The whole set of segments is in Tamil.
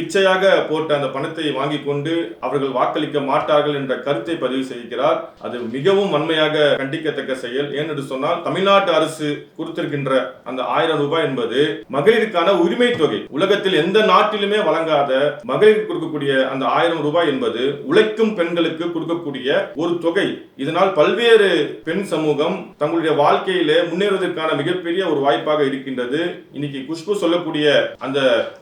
பிச்சையாக போட்ட அந்த பணத்தை வாங்கி கொண்டு அவர்கள் வாக்களிக்க மாட்டார்கள் என்ற கருத்தை பதிவு செய்கிறார். அது மிகவும் வன்மையாக கண்டிக்கத்தக்க செயல். ஏனென்று சொன்னால் தமிழ்நாட்டு அரசு கொடுத்திருக்கின்ற அந்த ஆயிரம் ரூபாய் என்பது மகளிருக்கான உரிமை தொகை. உலகத்தில் எந்த நாட்டிலுமே வழங்காத மகளிருக்கு கொடுக்கக்கூடிய அந்த ஆயிரம் ரூபாய் என்பது உழைக்கும் பெண்களுக்கு கொடுக்கக்கூடிய ஒரு தொகை. இதனால் பல்வேறு பெண் சமூகம் தங்களுடைய வாழ்க்கையிலே முன்னேறுவதற்கான மிகப்பெரிய ஒரு வாய்ப்பாக இருக்கின்றது. இன்னைக்கு குஷ்பு சொல்லக்கூடிய அந்த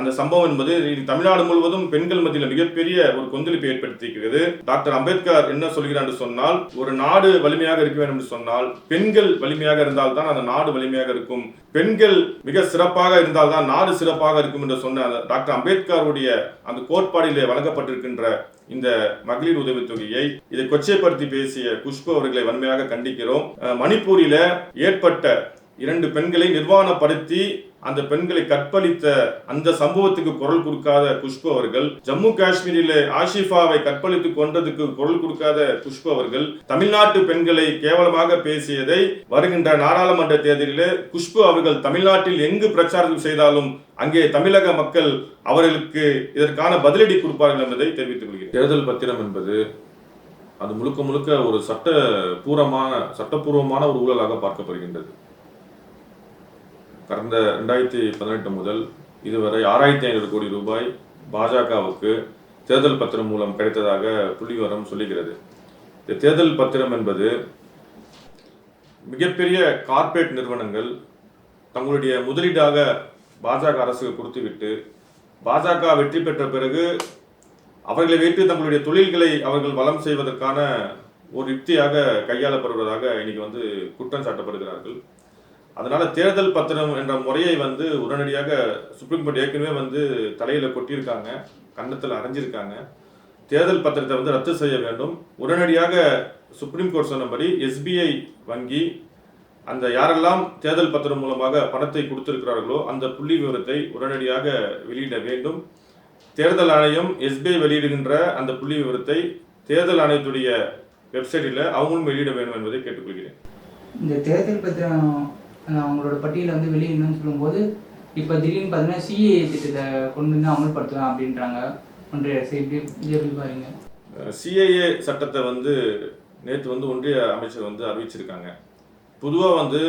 அந்த சம்பவம் என்பது தமிழ் தமிழ்நாடு முழுவதும் பெண்கள் மத்தியில் மிகப்பெரிய ஒரு கொந்தளிப்பை ஏற்படுத்தியிருக்கிறது. டாக்டர் அம்பேத்கர் என்ன சொல்கிறார் என்று சொன்னால் ஒரு நாடு வலிமையாக இருக்க வேண்டும் என்று சொன்னால் பெண்கள் வலிமையாக இருந்தால் தான் அந்த நாடு வலிமையாக இருக்கும். பெண்கள் மிக சிறப்பாக இருந்தால் தான் நாடு சிறப்பாக இருக்கும் என்று சொன்ன டாக்டர் அம்பேத்கருடைய அந்த கோட்பாடிலே வழங்கப்பட்டிருக்கின்ற இந்த மகளிர் உதவித்தொகையை இதை கொச்சைப்படுத்தி பேசிய குஷ்பு அவர்களை வன்மையாக கண்டிக்கிறோம். மணிப்பூரில ஏற்பட்ட இரண்டு பெண்களை நிர்வாணப்படுத்தி அந்த பெண்களை கற்பழித்த அந்த சம்பவத்துக்கு குரல் கொடுக்காத குஷ்பு அவர்கள் ஜம்மு காஷ்மீரில் ஆஷிஃபாவை கற்பழித்து கொன்றதுக்கு குரல் கொடுக்காத குஷ்பு அவர்கள் தமிழ்நாட்டு பெண்களை கேவலமாக பேசியதை வருகின்ற நாடாளுமன்ற தேர்தலிலே குஷ்பு அவர்கள் தமிழ்நாட்டில் எங்கு பிரச்சாரம் செய்தாலும் அங்கே தமிழக மக்கள் அவர்களுக்கு இதற்கான பதிலடி கொடுப்பார்கள் என்பதை தெரிவித்துக் கொள்கிறேன். தேர்தல் பத்திரம் என்பது அது முழுக்க முழுக்க ஒரு சட்ட பூர்வமான சட்டப்பூர்வமான ஒரு ஊழலாக பார்க்கப்படுகின்றது. கடந்த ரெண்டாயிரத்தி பதினெட்டு முதல் இதுவரை ஆறாயிரத்தி ஐநூறு கோடி ரூபாய் பாஜகவுக்கு தேர்தல் பத்திரம் மூலம் கிடைத்ததாக புள்ளிவரம் சொல்லுகிறது. இந்த தேர்தல் பத்திரம் என்பது மிகப்பெரிய கார்ப்பரேட் நிறுவனங்கள் தங்களுடைய முதலீடாக பாஜக அரசுக்கு கொடுத்துவிட்டு பாஜக வெற்றி பெற்ற பிறகு அவர்களை வைத்து தங்களுடைய தொழில்களை அவர்கள் வளம் செய்வதற்கான ஒரு யுக்தியாக கையாளப்படுவதாக இன்னைக்கு வந்து குற்றம் சாட்டப்படுகிறார்கள். அதனால தேர்தல் பத்திரம் என்ற முறையை வந்து உடனடியாக சுப்ரீம் கோர்ட் ஏற்கனவே வந்து தலையில கொட்டியிருக்காங்க கன்னத்தில் அரைஞ்சிருக்காங்க. தேர்தல் பத்திரத்தை வந்து ரத்து செய்ய வேண்டும். உடனடியாக சுப்ரீம் கோர்ட் சொன்னபடி எஸ்பிஐ வங்கி அந்த யாரெல்லாம் தேர்தல் பத்திரம் மூலமாக பணத்தை கொடுத்திருக்கிறார்களோ அந்த புள்ளி விவரத்தை உடனடியாக வெளியிட வேண்டும். தேர்தல் ஆணையம் எஸ்பிஐ வெளியிடுகின்ற அந்த புள்ளி விவரத்தை தேர்தல் ஆணையத்துடைய வெப்சைட்டில் அவங்களும் வெளியிட வேண்டும் என்பதை கேட்டுக்கொள்கிறேன். இந்த தேர்தல் பத்திரம் அவங்களோட பட்டியலை வந்து வெளியிடணும்னு சொல்லும்போது இப்போ திடீர்னு பார்த்தீங்கன்னா சிஏ திட்டத்தை கொண்டு வந்து அமல்படுத்தலாம் அப்படின்றாங்க. ஒன்றிய அரசு எப்படி எப்படி பாருங்க சிஏஏ சட்டத்தை வந்து நேற்று வந்து ஒன்றிய அமைச்சர் வந்து அறிவிச்சிருக்காங்க. பொதுவாக வந்து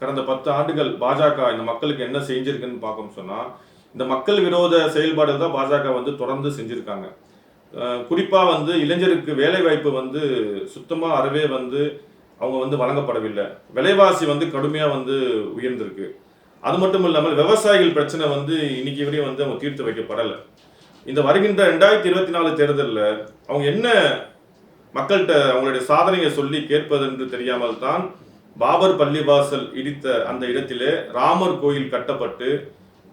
கடந்த பத்து ஆண்டுகள் பாஜக இந்த மக்களுக்கு என்ன செஞ்சிருக்குன்னு பார்க்கணும் சொன்னால் இந்த மக்கள் விரோத செயல்பாடுகள் தான் பாஜக வந்து தொடர்ந்து செஞ்சுருக்காங்க. குறிப்பாக வந்து இளைஞருக்கு வேலைவாய்ப்பு வந்து சுத்தமாக அறவே வந்து அவங்க வந்து வழங்கப்படவில்லை. விலைவாசி வந்து கடுமையாக வந்து உயர்ந்திருக்கு. அது மட்டும் இல்லாமல் விவசாயிகள் பிரச்சனை வந்து இன்னைக்கு வரையும் வந்து அவங்க தீர்த்து வைக்கப்படலை. இந்த வருகின்ற ரெண்டாயிரத்தி இருபத்தி நாலு தேர்தலில் அவங்க என்ன மக்கள்கிட்ட அவங்களுடைய சாதனையை சொல்லி கேட்பது என்று தெரியாமல் தான் பாபர் பள்ளிவாசல் இடித்த அந்த இடத்திலே ராமர் கோயில் கட்டப்பட்டு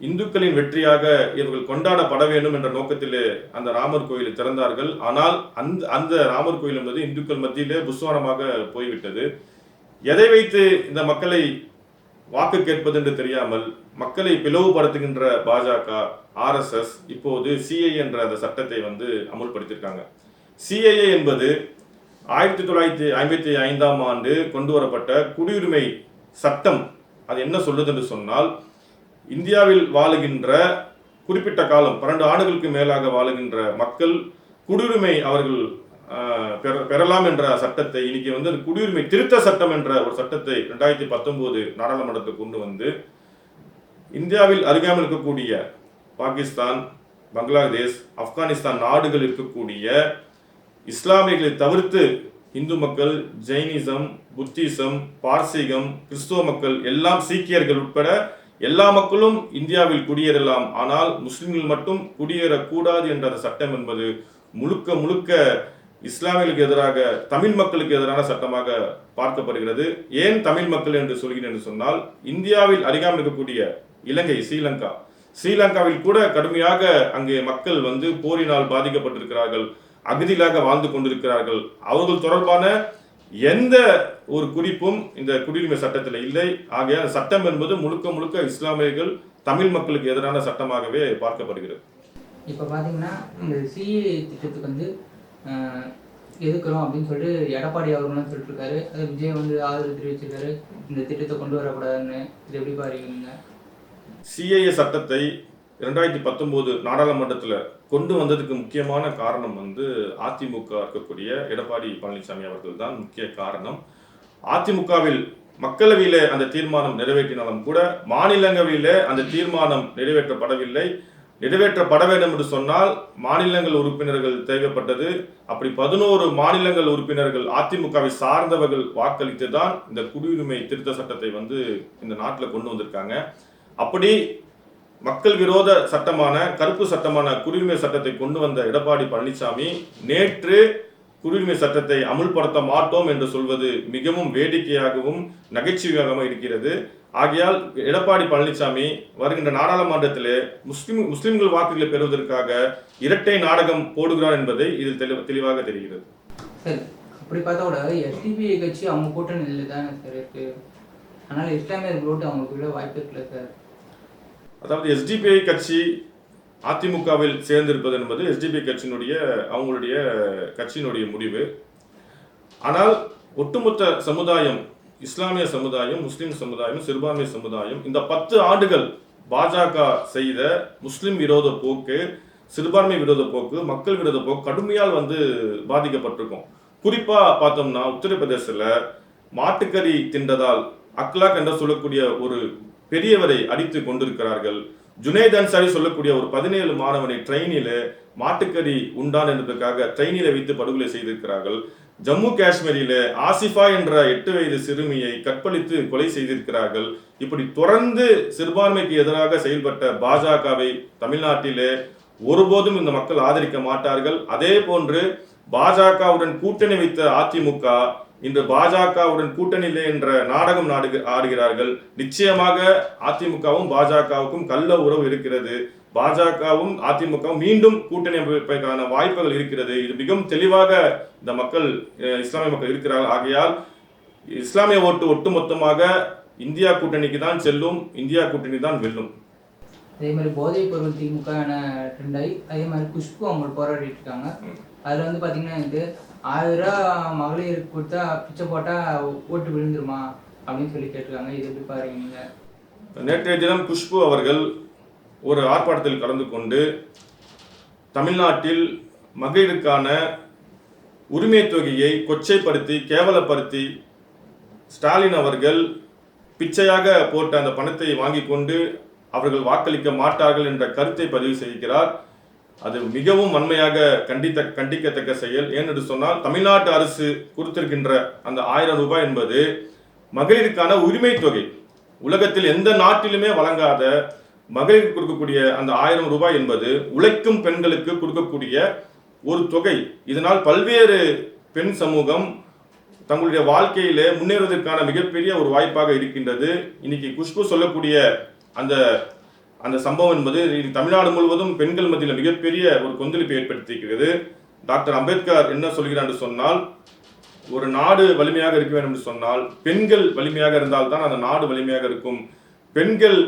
இந்துக்களின் வெற்றியாக இவர்கள் கொண்டாடப்பட வேண்டும் என்ற நோக்கத்திலே அந்த ராமர் கோயிலை திறந்தார்கள். ஆனால் அந்த அந்த ராமர் கோயில் என்பது இந்துக்கள் மத்தியிலே புஸ்வாரமாக போய்விட்டது. எதை வைத்து இந்த மக்களை வாக்கு கேட்பது என்று தெரியாமல் மக்களை பிளவுபடுத்துகின்ற பாஜக ஆர்எஸ்எஸ் இப்போது சிஐ என்ற அந்த சட்டத்தை வந்து அமுல்படுத்தியிருக்காங்க. சிஐஏ என்பது ஆயிரத்தி தொள்ளாயிரத்தி ஐம்பத்தி ஐந்தாம் ஆண்டு கொண்டு வரப்பட்ட குடியுரிமை சட்டம். அது என்ன சொல்லுது என்று சொன்னால் இந்தியாவில் வாழுகின்ற குறிப்பிட்ட காலம் பன்னெண்டு ஆண்டுகளுக்கு மேலாக வாழுகின்ற மக்கள் குடியுரிமை அவர்கள் பெற- பெறலாம் என்ற சட்டத்தை இன்னைக்கு வந்து அந்த குடியுரிமை திருத்த சட்டம் என்ற ஒரு சட்டத்தை ரெண்டாயிரத்தி பத்தொன்பது நாடாளுமன்றத்தை கொண்டு வந்து இந்தியாவில் அருகாமல் இருக்கக்கூடிய பாகிஸ்தான் பங்களாதேஷ் ஆப்கானிஸ்தான் நாடுகள் இருக்கக்கூடிய இஸ்லாமியர்களை தவிர்த்து இந்து மக்கள் ஜெயினிசம் புத்திசம் பார்சீகம் கிறிஸ்துவ மக்கள் எல்லாம் சீக்கியர்கள் உட்பட எல்லா மக்களும் இந்தியாவில் குடியேறலாம். ஆனால் முஸ்லிம்கள் மட்டும் குடியேறக்கூடாது என்ற அந்த சட்டம் என்பது முழுக்க முழுக்க இஸ்லாமியர்களுக்கு எதிராக தமிழ் மக்களுக்கு எதிரான சட்டமாக பார்க்கப்படுகிறது. ஏன் தமிழ் மக்கள் என்று சொல்கிறேன் என்று சொன்னால் இந்தியாவில் அருகாமல் இருக்கக்கூடிய இலங்கை ஸ்ரீலங்கா. ஸ்ரீலங்காவில் கூட கடுமையாக அங்கே மக்கள் வந்து போரினால் பாதிக்கப்பட்டிருக்கிறார்கள் அகதிகளாக வாழ்ந்து கொண்டிருக்கிறார்கள். அவர்கள் தொடர்பான எந்த ஒரு குறிப்பும் இந்த குடியுரிமை சட்டத்தில் இல்லை. ஆகையால் அந்த சட்டம் என்பது முழுக்க முழுக்க இஸ்லாமியர்கள் தமிழ் மக்களுக்கு எதிரான சட்டமாகவே பார்க்கப்படுகிறது. இப்போ பார்த்தீங்கன்னா இந்த சிஏ திட்டத்துக்கு வந்து எதுக்குறோம் அப்படின்னு சொல்லிட்டு எடப்பாடி அவர்களும் சொல்லிட்டு இருக்காரு அது விஜய் வந்து ஆதரவு தெரிவிச்சிருக்காரு. இந்த திட்டத்தை கொண்டு வரக்கூடாதுன்னு. இது எப்படி பாருங்க சிஏஏ சட்டத்தை ரெண்டாயிரத்தி பத்தொம்போது நாடாளுமன்றத்தில் கொண்டு வந்ததுக்கு முக்கியமான காரணம் வந்து அதிமுக இருக்கக்கூடிய எடப்பாடி பழனிசாமி அவர்கள் தான் முக்கிய காரணம். அதிமுகவில் மக்களவையில் அந்த தீர்மானம் நிறைவேற்றினாலும் கூட மாநிலங்களவையில் அந்த தீர்மானம் நிறைவேற்றப்படவில்லை. நிறைவேற்றப்பட வேண்டும் என்று சொன்னால் மாநிலங்கள் உறுப்பினர்கள் தேவைப்பட்டது. அப்படி பதினோரு மாநிலங்கள் உறுப்பினர்கள் அதிமுகவை சார்ந்தவர்கள் வாக்களித்து தான் இந்த குடியுரிமை திருத்த சட்டத்தை வந்து இந்த நாட்டில் கொண்டு வந்திருக்காங்க. அப்படி மக்கள் விரோத சட்டமான கருப்பு சட்டமான குடியுரிமை சட்டத்தை கொண்டு வந்த எடப்பாடி பழனிசாமி நேற்று குடியுரிமை சட்டத்தை அமுல்படுத்த மாட்டோம் என்று சொல்வது மிகவும் வேடிக்கையாகவும் நகைச்சுவையாகவும் இருக்கிறது. ஆகையால் எடப்பாடி பழனிசாமி வருகின்ற நாடாளுமன்றத்திலே முஸ்லிம் முஸ்லிம்கள் வாக்குகளை பெறுவதற்காக இரட்டை நாடகம் போடுகிறார் என்பதை இதில் தெளி- தெளிவாக தெரிகிறது. சார் அப்படி பார்த்தா கூட எஸ்டிபிஐ கட்சி அவங்க கூட்டணியில் தானே சார் இருக்கு. ஆனால் இஸ்லாமியர் ஓட்டு அவங்களுக்கு வாய்ப்பு இருக்குல்ல சார். அதாவது எஸ்டிபிஐ கட்சி அதிமுகவில் சேர்ந்திருப்பது என்பது எஸ்டிபிஐ கட்சியினுடைய அவங்களுடைய கட்சியினுடைய முடிவு. ஆனால் ஒட்டுமொத்த சமுதாயம் இஸ்லாமிய சமுதாயம் முஸ்லிம் சமுதாயம் சிறுபான்மை சமுதாயம் இந்த பத்து ஆண்டுகள் பாஜக செய்த முஸ்லிம் விரோத போக்கு சிறுபான்மை விரோத போக்கு மக்கள் விரோத போக்கு கடுமையால் வந்து பாதிக்கப்பட்டிருக்கும். குறிப்பா பார்த்தோம்னா உத்தரப்பிரதேசத்தில் மாட்டுக்கறி தின்றதால் அக்லாக் என்று சொல்லக்கூடிய ஒரு பெரியவரை அடித்து கொண்டிருக்கிறார்கள். ஜுனேத் அன்சாரி சொல்லக்கூடிய ஒரு பதினேழு மாணவனை ட்ரெயினில் மாட்டுக்கறி உண்டான் என்பதற்காக ட்ரெயினில் வைத்து படுகொலை செய்திருக்கிறார்கள். ஜம்மு காஷ்மீரில் ஆசிஃபா என்ற எட்டு வயது சிறுமியை கற்பழித்து கொலை செய்திருக்கிறார்கள். இப்படி தொடர்ந்து சிறுபான்மைக்கு எதிராக செயல்பட்ட பாஜகவை தமிழ்நாட்டிலே ஒருபோதும் இந்த மக்கள் ஆதரிக்க மாட்டார்கள். அதே போன்று பாஜகவுடன் கூட்டணி வைத்த அதிமுக இந்த பாஜகவுடன் கூட்டணியிலே என்ற நாடகம் நாடு ஆடுகிறார்கள். நிச்சயமாக அதிமுகவும் பாஜகவுக்கும் கள்ள உறவு இருக்கிறது. பாஜகவும் அதிமுகவும் மீண்டும் கூட்டணி அமைப்பதற்கான வாய்ப்புகள் இருக்கிறது. இது மிகவும் தெளிவாக இந்த மக்கள் இஸ்லாமிய மக்கள் இருக்கிறார்கள். ஆகையால் இஸ்லாமிய ஓட்டு ஒட்டுமொத்தமாக இந்தியா கூட்டணிக்கு தான் செல்லும் இந்தியா கூட்டணி தான் வெல்லும். அதே மாதிரி போதைப் பொருள் திமுக என ட்ரெண்ட் ஆகி அதே மாதிரி குஷ்பு அவங்க போராடிட்டு இருக்காங்க. அதில் வந்து பார்த்தீங்கன்னா இது ஆயிரம் மகளிர் மகளிருக்கு கொடுத்தா பிச்சை போட்டால் ஓட்டு விழுந்துருமா அப்படின்னு சொல்லி கேட்டிருக்காங்க. இது எப்படி பாருங்க நீங்கள் நேற்றைய தினம் குஷ்பு அவர்கள் ஒரு ஆர்ப்பாட்டத்தில் கலந்து கொண்டு தமிழ்நாட்டில் மகளிருக்கான உரிமை தொகையை கொச்சைப்படுத்தி கேவலப்படுத்தி ஸ்டாலின் அவர்கள் பிச்சையாக போட்ட அந்த பணத்தை வாங்கி கொண்டு அவர்கள் வாக்களிக்க மாட்டார்கள் என்ற கருத்தை பதிவு செய்கிறார். அது மிகவும் வன்மையாக கண்டித்த கண்டிக்கத்தக்க செயல். ஏனென்று சொன்னால் தமிழ்நாட்டு அரசு கொடுத்திருக்கின்ற அந்த ஆயிரம் ரூபாய் என்பது மகளிருக்கான உரிமை தொகை. உலகத்தில் எந்த நாட்டிலுமே வழங்காத மகளிருக்கு கொடுக்கக்கூடிய அந்த ஆயிரம் ரூபாய் என்பது உழைக்கும் பெண்களுக்கு கொடுக்கக்கூடிய ஒரு தொகை. இதனால் பல்வேறு பெண் சமூகம் தங்களுடைய வாழ்க்கையில முன்னேறுவதற்கான மிகப்பெரிய ஒரு வாய்ப்பாக இருக்கின்றது. இன்னைக்கு குஷ்பு சொல்லக்கூடிய அந்த அந்த சம்பவம் என்பது தமிழ்நாடு முழுவதும் பெண்கள் மத்தியில் மிகப்பெரிய ஒரு கொந்தளிப்பை ஏற்படுத்தியிருக்கிறது. டாக்டர் அம்பேத்கர் என்ன சொல்கிறார் என்று சொன்னால் ஒரு நாடு வலிமையாக இருக்க வேண்டும் என்று சொன்னால் பெண்கள் வலிமையாக இருந்தால் தான் அந்த நாடு வலிமையாக இருக்கும். பெண்கள்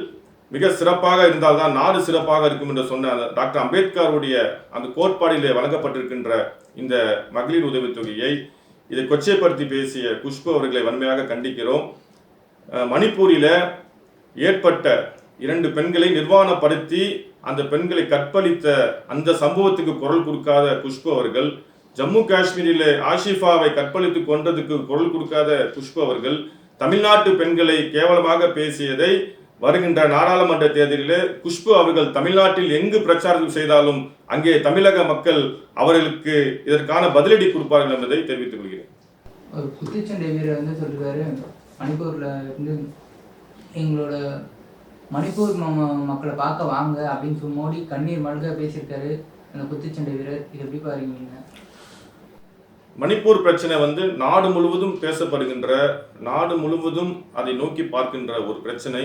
மிக சிறப்பாக இருந்தால் தான் நாடு சிறப்பாக இருக்கும் என்று சொன்ன அந்த டாக்டர் அம்பேத்கருடைய அந்த கோட்பாடிலே வழங்கப்பட்டிருக்கின்ற இந்த மகளிர் உதவித்தொகையை இதை கொச்சைப்படுத்தி பேசிய குஷ்பு அவர்களை வன்மையாக கண்டிக்கிறோம். மணிப்பூரில் ஏற்பட்ட இரண்டு பெண்களை நிர்வாணப்படுத்தி அந்த பெண்களை கற்பழித்த அந்த சம்பவத்துக்கு குரல் கொடுக்காத குஷ்பு அவர்கள் ஜம்மு காஷ்மீரில் ஆஷிஃபாவை கற்பழித்து கொன்றதுக்கு குரல் கொடுக்காத குஷ்பு அவர்கள் தமிழ்நாட்டு பெண்களை கேவலமாக பேசியதை வருகின்ற நாடாளுமன்ற தேர்தலிலே குஷ்பு அவர்கள் தமிழ்நாட்டில் எங்கு பிரச்சாரம் செய்தாலும் அங்கே தமிழக மக்கள் அவர்களுக்கு இதற்கான பதிலடி கொடுப்பார்கள் என்பதை தெரிவித்துக் கொள்கிறேன். ஒரு குத்துச்சண்டை வீரர் வந்து சொல்லிருக்காரு. மணிப்பூரில் வந்து எங்களோட மணிப்பூர் மக்களை பார்க்க வாங்க அப்படின்னு சொல்லி மோடி கண்ணீர் மல்க பேசியிருக்காரு. அந்த குத்துச்சண்டை வீரர் இது எப்படி பாருங்க? மணிப்பூர் பிரச்சனை வந்து நாடு முழுவதும் பேசப்படுகின்ற நாடு முழுவதும் அதை நோக்கி பார்க்கின்ற ஒரு பிரச்சனை.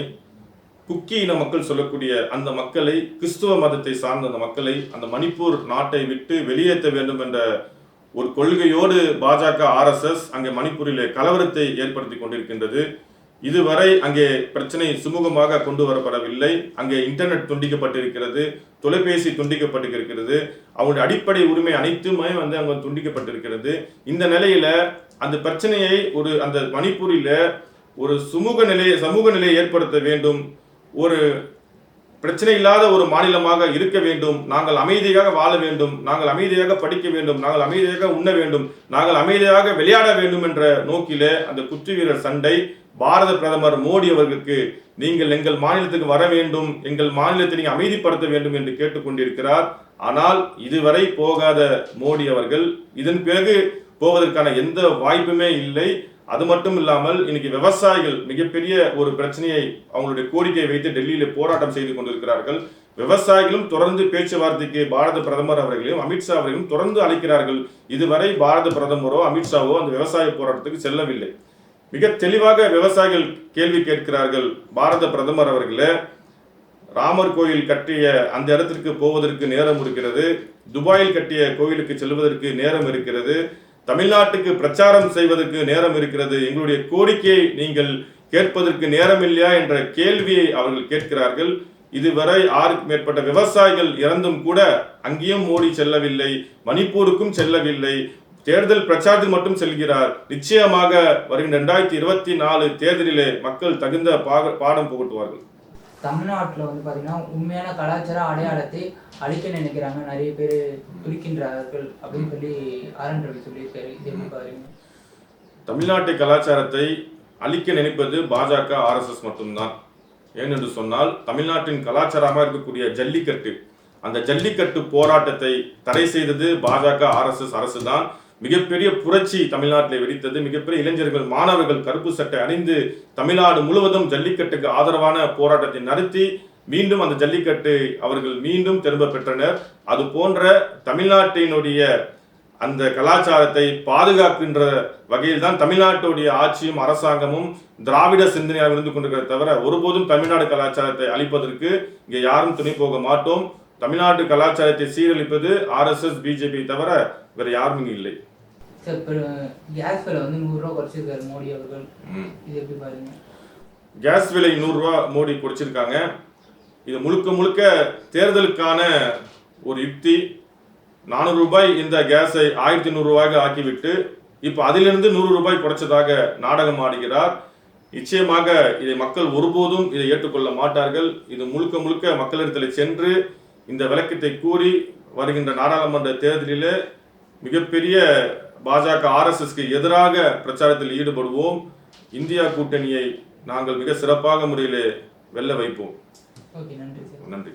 குக்கி இன மக்கள் சொல்லக்கூடிய அந்த மக்களை கிறிஸ்துவ மதத்தை சார்ந்த அந்த மக்களை அந்த மணிப்பூர் நாட்டை விட்டு வெளியேற்ற வேண்டும் என்ற ஒரு கொள்கையோடு பாஜக ஆர்எஸ்எஸ் அங்கே மணிப்பூரிலே கலவரத்தை ஏற்படுத்தி கொண்டிருக்கின்றது. இதுவரை அங்கே பிரச்சனை சுமூகமாக கொண்டு வரப்படவில்லை. அங்கே இன்டர்நெட் துண்டிக்கப்பட்டிருக்கிறது தொலைபேசி துண்டிக்கப்பட்டிருக்கிறது. அவங்களுடைய அடிப்படை உரிமை அனைத்துமே வந்து அங்கே துண்டிக்கப்பட்டிருக்கிறது. இந்த நிலையில அந்த பிரச்சனையை ஒரு அந்த மணிப்பூரில் ஒரு சுமூக நிலையை சமூக நிலையை ஏற்படுத்த வேண்டும். ஒரு பிரச்சனை இல்லாத ஒரு மாநிலமாக இருக்க வேண்டும். நாங்கள் அமைதியாக வாழ வேண்டும். நாங்கள் அமைதியாக படிக்க வேண்டும். நாங்கள் அமைதியாக உண்ண வேண்டும். நாங்கள் அமைதியாக விளையாட வேண்டும் என்ற நோக்கிலே அந்த குத்து வீரர் சண்டை பாரத பிரதமர் மோடி அவர்களுக்கு நீங்கள் எங்கள் மாநிலத்துக்கு வர வேண்டும். எங்கள் மாநிலத்தை நீங்கள் அமைதிப்படுத்த வேண்டும் என்று கேட்டுக்கொண்டிருக்கிறார் ஆனால் இதுவரை போகாத மோடி அவர்கள் இதன் பிறகு போவதற்கான எந்த வாய்ப்புமே இல்லை. அது மட்டும் இல்லாமல் இன்னைக்கு விவசாயிகள் மிகப்பெரிய ஒரு பிரச்சனையை அவங்களுடைய கோரிக்கையை வைத்து டெல்லியில போராட்டம் செய்து கொண்டிருக்கிறார்கள். விவசாயிகளும் தொடர்ந்து பேச்சுவார்த்தைக்கு பாரத பிரதமர் அவர்களையும் அமித்ஷா அவர்களையும் தொடர்ந்து அழைக்கிறார்கள். இதுவரை பாரத பிரதமரோ அமித்ஷாவோ அந்த விவசாய போராட்டத்துக்கு செல்லவில்லை. மிக தெளிவாக விவசாயிகள் கேள்வி கேட்கிறார்கள். பாரத பிரதமர் அவர்களே ராமர் கோயில் கட்டிய அந்த இடத்திற்கு போவதற்கு நேரம் இருக்கிறது. துபாயில் கட்டிய கோயிலுக்கு செல்வதற்கு நேரம் இருக்கிறது. தமிழ்நாட்டுக்கு பிரச்சாரம் செய்வதற்கு நேரம் இருக்கிறது. எங்களுடைய கோரிக்கையை நீங்கள் கேட்பதற்கு நேரம் இல்லையா என்ற கேள்வியை அவர்கள் கேட்கிறார்கள். இதுவரை ஆறுக்கு மேற்பட்ட விவசாயிகள் இறந்தும் கூட அங்கேயும் மோடி செல்லவில்லை. மணிப்பூருக்கும் செல்லவில்லை. தேர்தல் பிரச்சாரத்தில் மட்டும் செல்கிறார். நிச்சயமாக வருகின்ற ரெண்டாயிரத்தி இருபத்தி நாலு தேர்தலிலே மக்கள் தகுந்த பாக- பாடம் புகட்டுவார்கள். தமிழ்நாட்டில் வந்து பார்த்தீங்கன்னா உண்மையான கலாச்சார அடையாளத்தை அழிக்க நினைக்கிறாங்க. நிறைய பேர் துடிக்கின்றார்கள் அப்படின்னு சொல்லி ஆரன் ரவி சொல்லியிருக்காரு. இது எப்படி பாருங்க. தமிழ்நாட்டு கலாச்சாரத்தை அழிக்க நினைப்பது பாஜக ஆர்எஸ்எஸ் மட்டும்தான். ஏனென்று சொன்னால் தமிழ்நாட்டின் கலாச்சாரமாக இருக்கக்கூடிய ஜல்லிக்கட்டு அந்த ஜல்லிக்கட்டு போராட்டத்தை தடை செய்தது பாஜக ஆர்எஸ்எஸ் அரசு தான் மிகப்பெரிய புரட்சி தமிழ்நாட்டில் வெடித்தது. மிகப்பெரிய இளைஞர்கள் மாணவர்கள் கருப்பு சட்டை அணிந்து தமிழ்நாடு முழுவதும் ஜல்லிக்கட்டுக்கு ஆதரவான போராட்டத்தை நடத்தி மீண்டும் அந்த ஜல்லிக்கட்டு அவர்கள் மீண்டும் திரும்ப பெற்றனர். அது போன்ற தமிழ்நாட்டினுடைய அந்த கலாச்சாரத்தை பாதுகாக்கின்ற வகையில் தான் தமிழ்நாட்டுடைய ஆட்சியும் அரசாங்கமும் திராவிட சிந்தனையாக இருந்து கொண்டிருக்கிறத தவிர ஒருபோதும் தமிழ்நாடு கலாச்சாரத்தை அழிப்பதற்கு இங்கே யாரும் துணை போக மாட்டோம். தமிழ்நாட்டு கலாச்சாரத்தை சீரழிப்பது ஆர்எஸ்எஸ் பிஜேபி தவிர வேறு யாரும் இல்லை. சார் இப்போ கேஸ் விலை வந்து நூறுரூவா குறைச்சிருக்காரு மோடி அவர்கள். இது எப்படி பாருங்க? கேஸ் விலை நூறுரூவா மோடி குறைச்சிருக்காங்க. இது முழுக்க முழுக்க தேர்தலுக்கான ஒரு யுக்தி. நானூறு ரூபாய் இந்த கேஸை ஆயிரத்தி நூறுரூவாய்க்கு ஆக்கிவிட்டு இப்போ அதிலிருந்து நூறு ரூபாய் குறைச்சதாக நாடகம் ஆடுகிறார். நிச்சயமாக இதை மக்கள் ஒருபோதும் இதை ஏற்றுக்கொள்ள மாட்டார்கள். இது முழுக்க முழுக்க மக்களிடத்தில் சென்று இந்த விளக்கத்தை கூறி வருகின்ற நாடாளுமன்ற தேர்தலிலே மிகப்பெரிய பாஜக ஆர்எஸ்எஸ்க்கு எதிராக பிரச்சாரத்தில் ஈடுபடுவோம். இந்தியா கூட்டணியை நாங்கள் மிக சிறப்பாக முறையிலே வெல்ல வைப்போம். நன்றி.